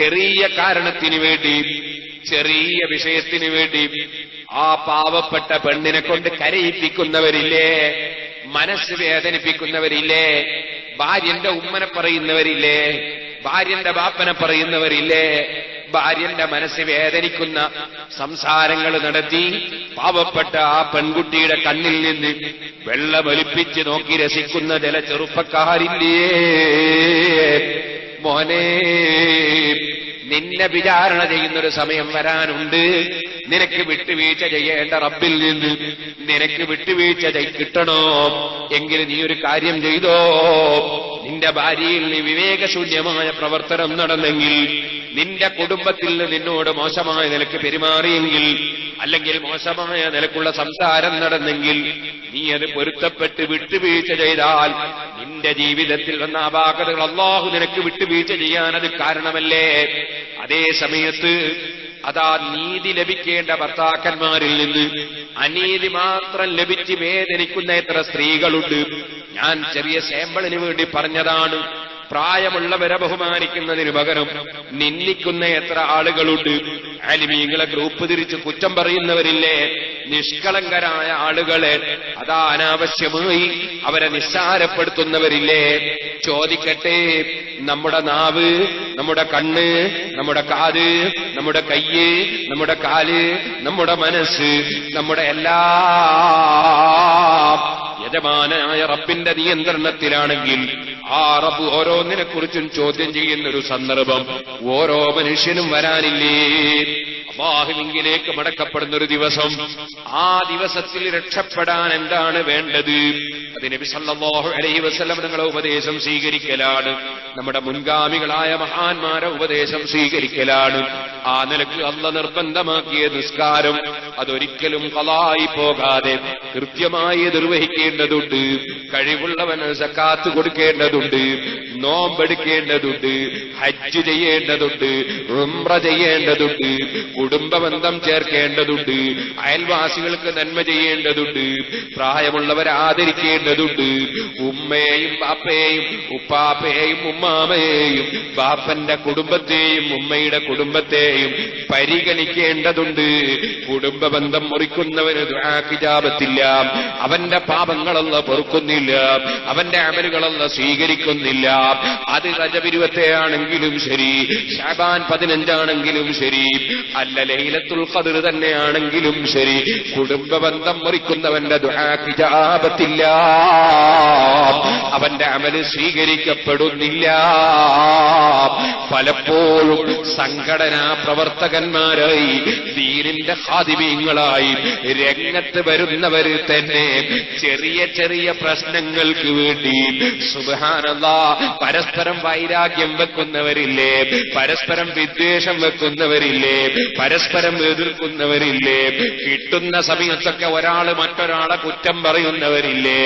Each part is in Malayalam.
ചെറിയ കാരണത്തിന് വേണ്ടി ചെറിയ വിഷയത്തിന് വേണ്ടി ആ പാവപ്പെട്ട പെണ്ണിനെ കൊണ്ട് കരയിപ്പിക്കുന്നവരില്ലേ മനസ്സ് വേദനിപ്പിക്കുന്നവരില്ലേ ഭാര്യന്റെ ഉമ്മനെ പറയുന്നവരില്ലേ ഭാര്യന്റെ ബാപ്പനെ പറയുന്നവരില്ലേ ഭാര്യന്റെ മനസ്സ് വേദനിക്കുന്ന സംസാരങ്ങൾ നടത്തി പാവപ്പെട്ട ആ പെൺകുട്ടിയുടെ കണ്ണിൽ നിന്ന് വെള്ളമൊലിപ്പിച്ച് നോക്കി രസിക്കുന്ന ചില ചെറുപ്പക്കാരില്ലേ? മോനെ നിന്നെ വിചാരണ ചെയ്യുന്നൊരു സമയം വരാനുണ്ട്. നിനക്ക് വിട്ടുവീഴ്ച ചെയ്യേണ്ട റബ്ബിൽ നിന്ന് നിനക്ക് വിട്ടുവീഴ്ച കിട്ടണോ? എങ്കിൽ നീ ഒരു കാര്യം ചെയ്തോ. നിന്റെ ഭാര്യയിൽ നീ വിവേകശൂന്യമായ പ്രവർത്തനം നടന്നെങ്കിൽ നിന്റെ കുടുംബത്തിൽ നിന്നോട് മോശമായ നിലയ്ക്ക് പെരുമാറിയെങ്കിൽ അല്ലെങ്കിൽ മോശമായ നിലക്കുള്ള സംസാരം നടന്നെങ്കിൽ നീ അത് പൊരുത്തപ്പെട്ട് വിട്ടുവീഴ്ച ചെയ്താൽ നിന്റെ ജീവിതത്തിൽ വന്ന അപാകതകൾ അള്ളാഹു നിനക്ക് വിട്ടുവീഴ്ച ചെയ്യാൻ അത് കാരണമല്ലേ? അതേ സമയത്ത് അതാ നീതി ലഭിക്കേണ്ട ഭർത്താക്കന്മാരിൽ നിന്ന് അനീതി മാത്രം ലഭിച്ച് വേദനിക്കുന്ന എത്ര സ്ത്രീകളുണ്ട്. ഞാൻ ചെറിയ സാമ്പിളിന് വേണ്ടി പറഞ്ഞതാണ്. പ്രായമുള്ളവരെ ബഹുമാനിക്കുന്നതിന് പകരം നിന്ദിക്കുന്ന എത്ര ആളുകളുണ്ട്? അലിമീങ്ങളെ ഗ്രൂപ്പ് തിരിച്ച് കുറ്റം പറയുന്നവരില്ലേ? നിഷ്കളങ്കരായ ആളുകളെ അതാ അനാവശ്യമായി അവരെ നിസ്സാരപ്പെടുത്തുന്നവരില്ലേ? ചോദിക്കട്ടെ നമ്മുടെ നാവ് നമ്മുടെ കണ്ണ് നമ്മുടെ കാത് നമ്മുടെ കയ്യ് നമ്മുടെ കാൽ നമ്മുടെ മനസ്സ് നമ്മുടെ എല്ലാ യജമാനായ റബ്ബിന്റെ നിയന്ത്രണത്തിലാണെങ്കിൽ ആ റബ്ബ് ഓരോന്നിനെ കുറിച്ചും ചോദ്യം ചെയ്യുന്ന ഒരു സന്ദർഭം ഓരോ മനുഷ്യനും വരാനില്ലേ? അള്ളാഹുവിങ്കിലേക്ക് മടക്കപ്പെടുന്ന ഒരു ദിവസം ആ ദിവസത്തിൽ രക്ഷപ്പെടാൻ എന്താണ് വേണ്ടത്? നബി സല്ലല്ലാഹു അലൈഹി വസല്ലം നിങ്ങളെ ഉപദേശം സ്വീകരിക്കലാണ്. നമ്മുടെ മുൻഗാമികളായ മഹാന്മാരെ ഉപദേശം സ്വീകരിക്കലാണ്. ആ നിലയ്ക്ക് അല്ല നിർബന്ധമാക്കിയ നിസ്കാരം അതൊരിക്കലും കളായി പോകാതെ കൃത്യമായി നിർവഹിക്കേണ്ടതുണ്ട്. കഴിവുള്ളവന് സക്കാത്ത് കൊടുക്കേണ്ടതുണ്ട്. നോമ്പെടുക്കേണ്ടതുണ്ട്. ഹജ്ജ് ചെയ്യേണ്ടതുണ്ട്. ഉംറ ചെയ്യേണ്ടതുണ്ട്. കുടുംബബന്ധം ചേർക്കേണ്ടതുണ്ട്. അയൽവാസികൾക്ക് നന്മ ചെയ്യേണ്ടതുണ്ട്. പ്രായമുള്ളവരെ ആദരിക്കേണ്ടതുണ്ട്. ഉമ്മയെയും ബാപ്പയെയും ഉപ്പാപ്പയെയും ഉമ്മാമയെയും പാപ്പന്റെ കുടുംബത്തെയും ഉമ്മയുടെ കുടുംബത്തെയും പരിഗണിക്കേണ്ടതുണ്ട്. കുടുംബബന്ധം മുറിക്കുന്നവന് ദുആക്കിജാബത്തില്ല അവന്റെ പാപങ്ങളല്ല പൊറുക്കുന്നില്ല. അവന്റെ അമലുകളല്ല സ്വീകരിക്കുന്നില്ല. അത് രജപിരുവത്തെയാണെങ്കിലും ശരി ഷാബാൻ പതിനഞ്ചാണെങ്കിലും ശരി അല്ല ലൈലത്തുൽ ഖദർ തന്നെയാണെങ്കിലും ശരി. കുടുംബബന്ധം മുറിക്കുന്നവന്റെ ദുആക്കിജാബത്തില്ല അവന്റെ അമൽ സ്വീകരിക്കപ്പെടുന്നില്ല. പലപ്പോഴും സംഘടനാ പ്രവർത്തകന്മാരായി ദീനിന്റെ ഹാദിമീങ്ങളായി രംഗത്ത് വരുന്നവര് തന്നെ ചെറിയ ചെറിയ പ്രശ്നങ്ങൾക്ക് വേണ്ടി സുബാനല്ല പരസ്പരം വൈരാഗ്യം വെക്കുന്നവരില്ലേ പരസ്പരം വിദ്വേഷം വെക്കുന്നവരില്ലേ പരസ്പരം എതിർക്കുന്നവരില്ലേ കിട്ടുന്ന സമയത്തൊക്കെ ഒരാൾ മറ്റൊരാളെ കുറ്റം പറയുന്നവരില്ലേ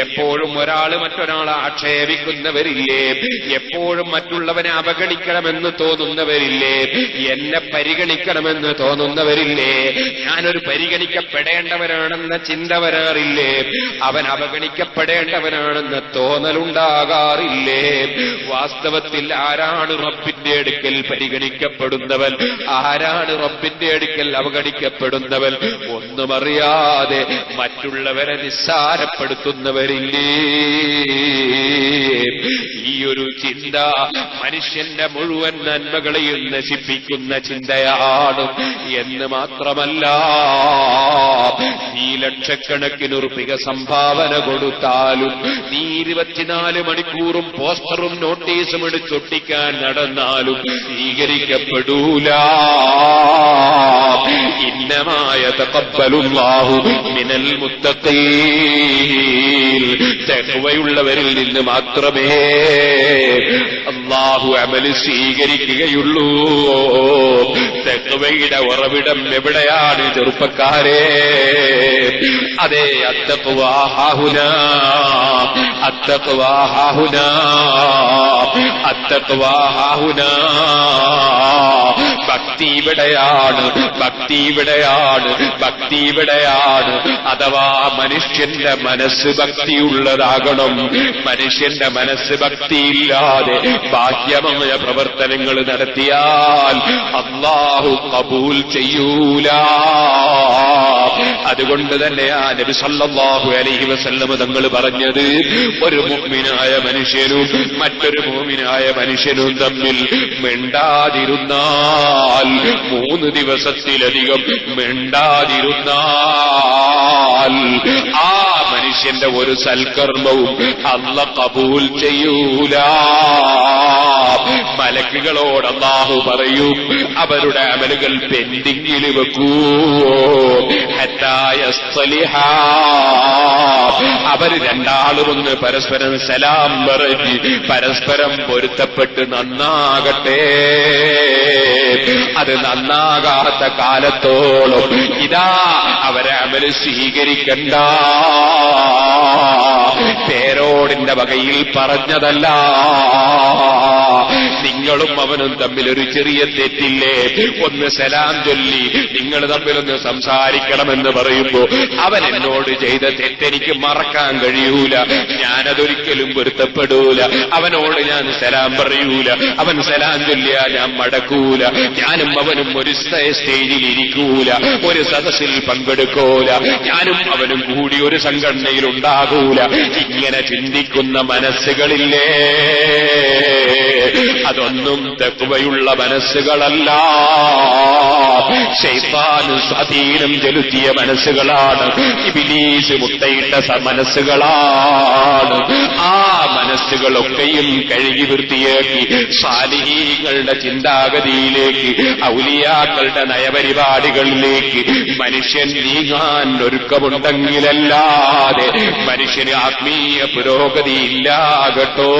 എപ്പോഴും ഒരാൾ മറ്റൊരാളെ ആക്ഷേപിക്കുന്നവരില്ലേ? എപ്പോഴും മറ്റുള്ളവനെ അവഗണിക്കണമെന്ന് തോന്നുന്നവരില്ലേ? എന്നെ പരിഗണിക്കണമെന്ന് തോന്നുന്നവരില്ലേ? ഞാനൊരു പരിഗണിക്കപ്പെടേണ്ടവനാണെന്ന ചിന്ത വരാറില്ലേ? അവൻ അവഗണിക്കപ്പെടേണ്ടവനാണെന്ന തോന്നലുണ്ടാകാറില്ലേ? വാസ്തവത്തിൽ ആരാണ് റബ്ബിന്റെ അടുക്കൽ പരിഗണിക്കപ്പെടുന്നവൻ? ആരാണ് റബ്ബിന്റെ അടുക്കൽ അവഗണിക്കപ്പെടുന്നവൻ? ഒന്നുമറിയാതെ മറ്റുള്ളവരെ മറ്റുള്ളവരെ നിസ്സാരപ്പെടുത്തുന്നവരില്ലേ ഈ ഒരു ചിന്ത മനുഷ്യന്റെ മുഴുവൻ നന്മകളെയും നശിപ്പിക്കുന്ന ചിന്തയാണ്. എന്ന് മാത്രമല്ല നീ ലക്ഷക്കണക്കിന് ഉറുപ്പിക സംഭാവന കൊടുത്താലും നീ ഇരുപത്തിനാല് മണിക്കൂറും പോസ്റ്ററും നോട്ടീസും എടുത്തൊട്ടിക്കാൻ നടന്നാലും സ്വീകരിക്കപ്പെടൂല. ഇന്നമായ തക്കബലുള്ളാഹു മിനൽ മുത്തഖീൻ. തെക്കുവയുള്ളവരിൽ നിന്ന് മാത്രമേ അള്ളാഹു അമൽ സ്വീകരിക്കുകയുള്ളൂ. തെക്കുവയുടെ ഉറവിടം എവിടെയാണ് ചെറുപ്പക്കാരെ? അതെ അത്തക്കുവാഹുന അത്തക്കുവാഹുന അത്തക്കുവാഹുന ഭക്തി ഇവിടെയാണ് ഭക്തി ഇവിടെയാണ് ഭക്തി ഇവിടെയാണ്. അഥവാ മനുഷ്യന്റെ മനസ്സ് ഭക്തിയുള്ളതാകണം. മനുഷ്യന്റെ മനസ്സ് ഭക്തിയില്ലാതെ ബാഹ്യമായ പ്രവർത്തനങ്ങൾ നടത്തിയാൽ അള്ളാഹു കബൂൽ ചെയ്യൂല. അതുകൊണ്ട് തന്നെ ആ നബി സല്ലാഹു അലൈഹി വസല്ലമ തങ്ങൾ പറഞ്ഞത് ഒരു മുഅ്മിനായ മനുഷ്യനും മറ്റൊരു മോമിനായ മനുഷ്യനും തമ്മിൽ മിണ്ടാതിരുന്നാൽ മൂന്ന് ദിവസത്തിലധികം മിണ്ടാതിരുന്നാൽ ആ മനുഷ്യന്റെ ഒരു സൽക്കർമ്മവും അല്ല കബൂൽ ചെയ്യൂല. മലക്കുകളോട് അള്ളാഹു പറയും അവരുടെ അമലുകൾ പെൻഡിങ്ങിൽ വെക്കൂ. അവർ രണ്ടാളും ഒന്ന് പരസ്പരം സലാം പറഞ്ഞ് പരസ്പരം പൊരുത്തപ്പെട്ട് നന്നാകട്ടെ. അത് നന്നാകാത്ത കാലത്തോളം ഇതാ അവരെ അമൽ സ്വീകരിക്കണ്ട. പേരോടിന്റെ വകയിൽ പറഞ്ഞതല്ല. നിങ്ങളും അവനും തമ്മിൽ ഒരു ചെറിയ തെറ്റില്ലേ? ഒന്ന് സലാം ചൊല്ലി നിങ്ങൾ തമ്മിലൊന്ന് സംസാരിക്കണമെന്ന് പറയുമ്പോ അവൻ എന്നോട് ചെയ്ത തെറ്റെനിക്ക് മറക്കാൻ കഴിയൂല. ഞാനതൊരിക്കലും പൊരുത്തപ്പെടൂല. അവനോട് ഞാൻ സലാം പറയൂല. അവൻ സലാം ചൊല്ലിയ ഞാൻ മടക്കൂല. ഞാനും അവനും ഒരു സ്റ്റേ- സ്റ്റേജിൽ ഇരിക്കൂല. ഒരു സദസ്സിൽ പങ്കെടുക്കൂല. ഞാനും അവനും കൂടി ഒരു സംഘടനയിൽ ഉണ്ടാകൂല. ഇങ്ങനെ ചിന്തിക്കുന്ന മനസ്സുകളില്ലേ? അതൊന്നും തെക്കുവയുള്ള മനസ്സുകളല്ല. ശൈത്താന് സ്വാധീനം ചെലുത്തിയ മനസ്സുകളാണ്. ഇബിലീസ് മുട്ടയിട്ട മനസ്സുകളാണ്. ആ മനസ്സുകളൊക്കെയും കഴുകി വൃത്തിയാക്കി സാലിഹീകളുടെ ചിന്താഗതിയിലേക്ക് ഔലിയാക്കളുടെ നയപരിപാടികളിലേക്ക് മനുഷ്യൻ നീങ്ങാൻ ഒരുക്കമുണ്ടെങ്കിലല്ലാതെ മനുഷ്യന് ആത്മീയ പുരോഗതി ഇല്ലാകട്ടോ